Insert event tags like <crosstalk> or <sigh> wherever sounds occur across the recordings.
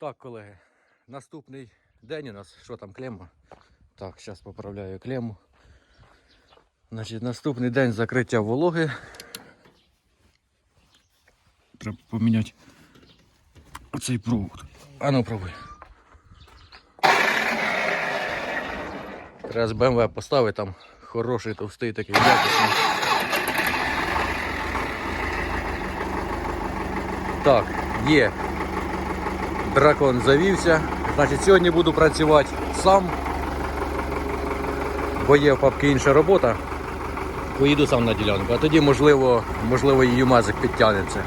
Так, колеги, наступний день у нас, що там, клема? Так, зараз поправляю клему. Значить, наступний день закриття вологи. Треба поміняти оцей провод. А ну пробуй. Треба з БМВ поставити там хороший, товстий такий якісний. Так, є. Дракон завівся. Значить, сьогодні буду працювати сам. Бо є в папки інша робота. Поїду сам на ділянку, а тоді, можливо, можливо, і юмазик підтягнеться.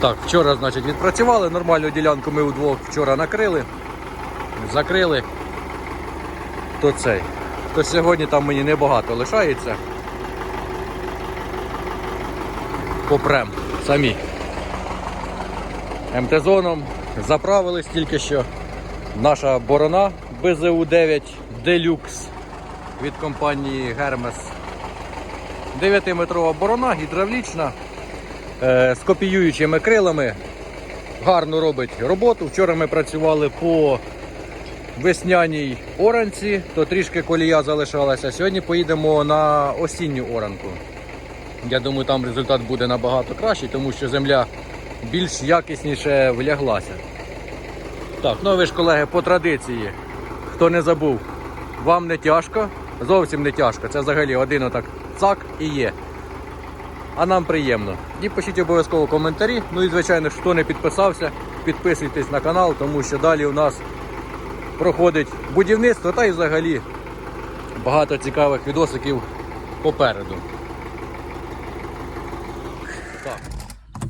Так, вчора, значить, відпрацювали. Нормальну ділянку ми вдвох вчора накрили, закрили. То цей. То сьогодні там мені небагато лишається. Попрем самі. МТ-зоном заправились тільки що. Наша борона БЗУ-9 Deluxe від компанії Hermes. 9-метрова борона, гідравлічна, е, з копіюючими крилами. Гарно робить роботу. Вчора ми працювали по весняній оранці, то трішки колія залишалася. Сьогодні поїдемо на осінню оранку. Я думаю, там результат буде набагато кращий, тому що земля більш якісніше вляглася. Так, ну ви ж, колеги, по традиції, хто не забув, вам не тяжко, зовсім не тяжко. Це взагалі один отак цак і є. А нам приємно. І пишіть обов'язково коментарі. Ну і звичайно, хто не підписався, підписуйтесь на канал, тому що далі у нас проходить будівництво та й взагалі багато цікавих відосиків попереду. Так,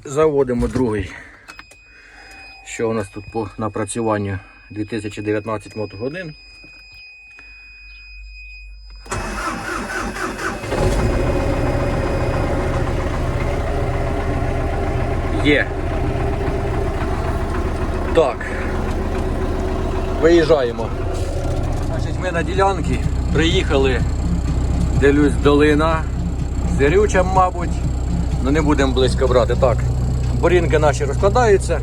заводимо другий. Що у нас тут по напрацюванню 2019 мотогодин. Є. Так. Виїжджаємо. Значить, ми на ділянці приїхали. Дивлюсь, долина. Зирюча, мабуть. Ну не будемо близько брати. Так. Борінки наші розкладаються.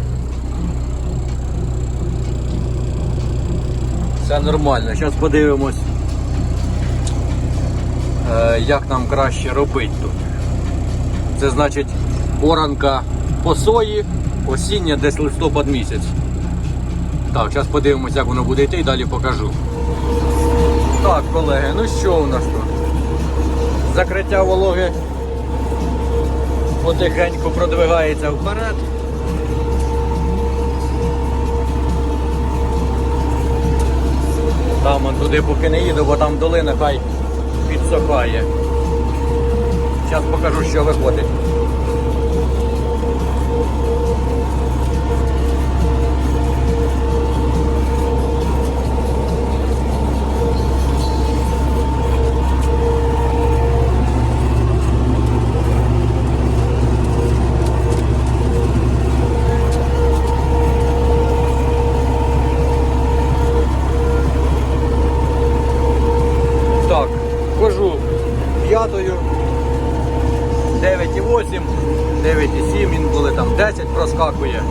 Все нормально. Зараз подивимось, е, як нам краще робити тут. Це значить оранка по сої, осіння десь листопад місяць. Так, зараз подивимось, як воно буде йти і далі покажу. Так, колеги, ну що у нас тут? Закриття вологи потихеньку продвигається вперед. Там он туди поки не їду, бо там долина хай підсохає. Зараз покажу, що виходить. 10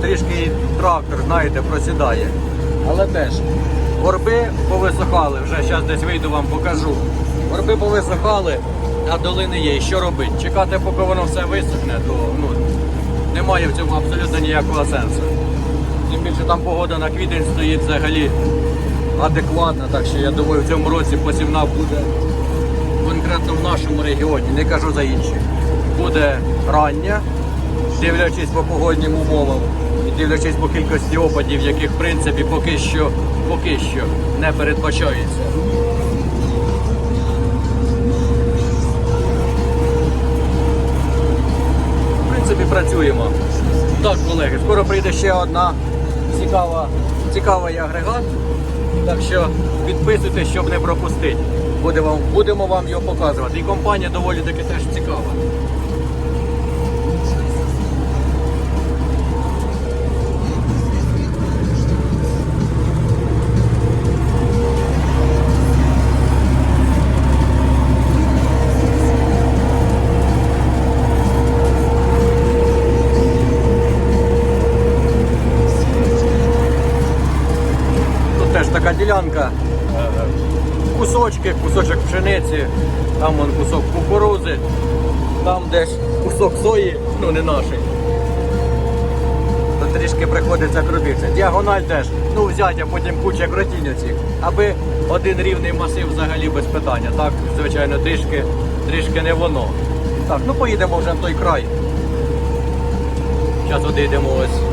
трішки трактор, знаєте, просідає. Але теж горби повисохали, вже зараз десь вийду вам покажу. Горби повисохали, а долини є. І що робити? Чекати, поки воно все висохне, то ну, немає в цьому абсолютно ніякого сенсу. Тим більше там погода на квітень стоїть взагалі адекватна, так що я думаю, в цьому році посівна буде конкретно в нашому регіоні, не кажу за інші. Буде рання, дивлячись по погоднім умовам дивлячись по кількості опадів, яких в принципі поки що, поки що не передбачається. В принципі, працюємо. Так, колеги, скоро прийде ще одна цікава, цікавий агрегат. Так що підписуйтесь, щоб не пропустити. Буде вам, будемо вам його показувати. І компанія доволі таки теж цікава. Там кусок кукурузи, там десь кусок сої, ну не наший. То трішки приходиться крутитися. Діагональ теж, ну взять, а потім куча кротінь оцих. Аби один рівний масив взагалі без питання. Так, звичайно, трішки, трішки не воно. Так, ну поїдемо вже в той край. Зараз одійдемо ось.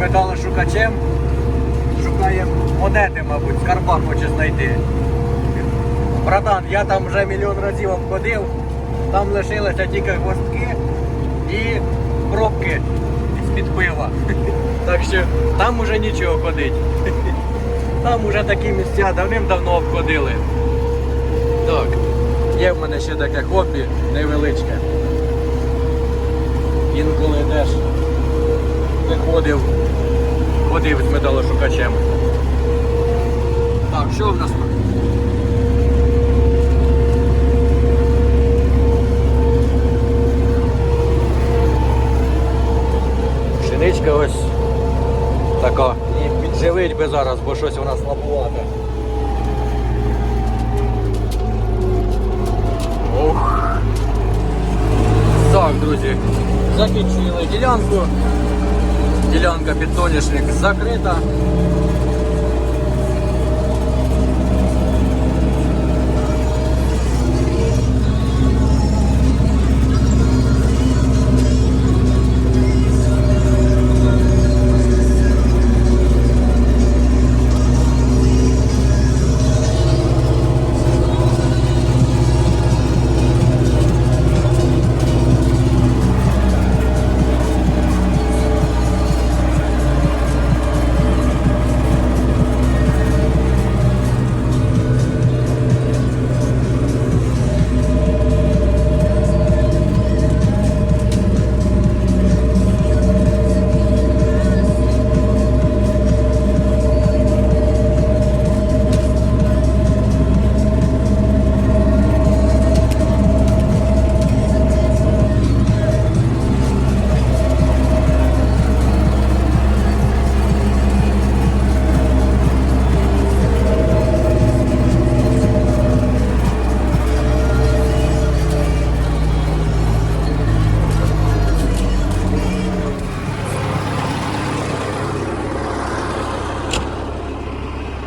Металошукачем, шукає монети, мабуть, скарба хоче знайти. Братан, я там вже мільйон разів обходив, там лишилися тільки гвоздки і пробки з-під пива. <laughs> Так що там уже нічого ходить. <laughs> Там уже такі місця давним-давно обходили. Так, є в мене ще таке хобі невеличке. Інколи теж виходив, ходив з металошукачем. Так, що в нас? Пшеничка ось така. І підживить би зараз, бо щось вона слабувата. Ох. Так, друзі, закінчили ділянку. Ділянка під закрыта.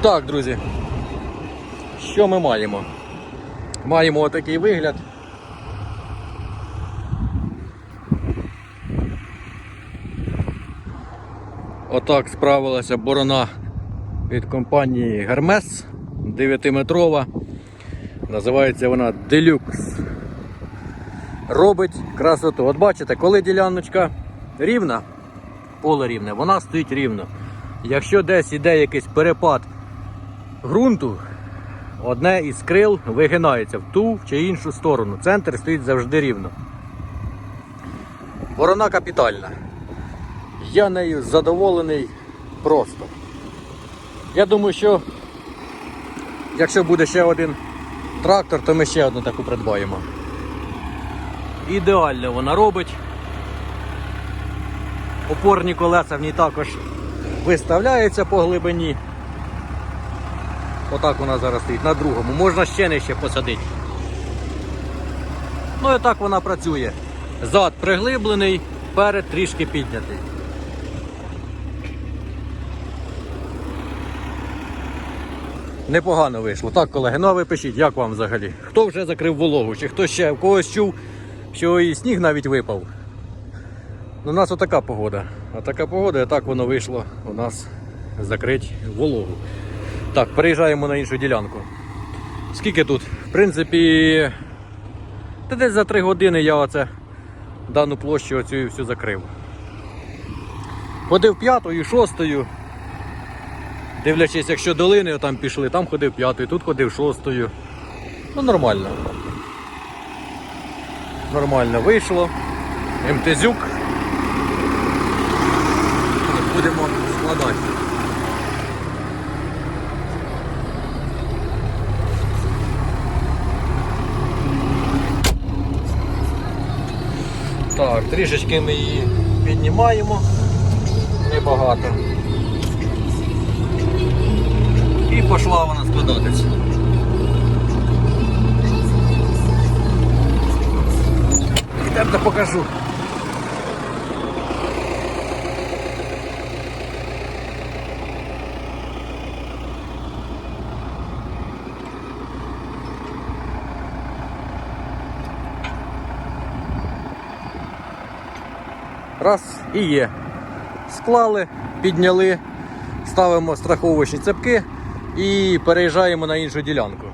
Так, друзі. Що ми маємо? Маємо отакий вигляд. Отак справилася борона від компанії Hermes 9-метрова. Називається вона Deluxe. Робить красоту. От бачите, коли діляночка рівна, поле рівне, вона стоїть рівно. Якщо десь іде якийсь перепад ґрунту, одне із крил вигинається в ту чи іншу сторону. Центр стоїть завжди рівно. Ворона капітальна. Я нею задоволений просто. Я думаю, що якщо буде ще один трактор, то ми ще одну таку придбаємо. Ідеально вона робить. Опорні колеса в ній також виставляються по глибині. Отак вона зараз стоїть на другому. Можна ще нижче посадити. Ну і так вона працює. Зад приглиблений, перед трішки піднятий. Непогано вийшло. Так, колеги, ну а ви пишіть, як вам взагалі? Хто вже закрив вологу? Чи хто ще в когось чув, що і сніг навіть випав? Ну, у нас отака погода. А така погода, і так воно вийшло у нас закрити вологу. Так, переїжджаємо на іншу ділянку. Скільки тут? В принципі, та десь за 3 години я оце дану площу оцю всю закрив. Ходив п'ятою, шостою. Дивлячись, якщо долини там пішли, там ходив п'ятою, тут ходив шостою. Ну нормально. Нормально вийшло. МТЗюк. Будемо складати. Так, трішечки ми її піднімаємо. Небагато. І пішла вона складатися. Йдемте покажу. Раз і є. Склали, підняли, ставимо страховочні цепки і переїжджаємо на іншу ділянку.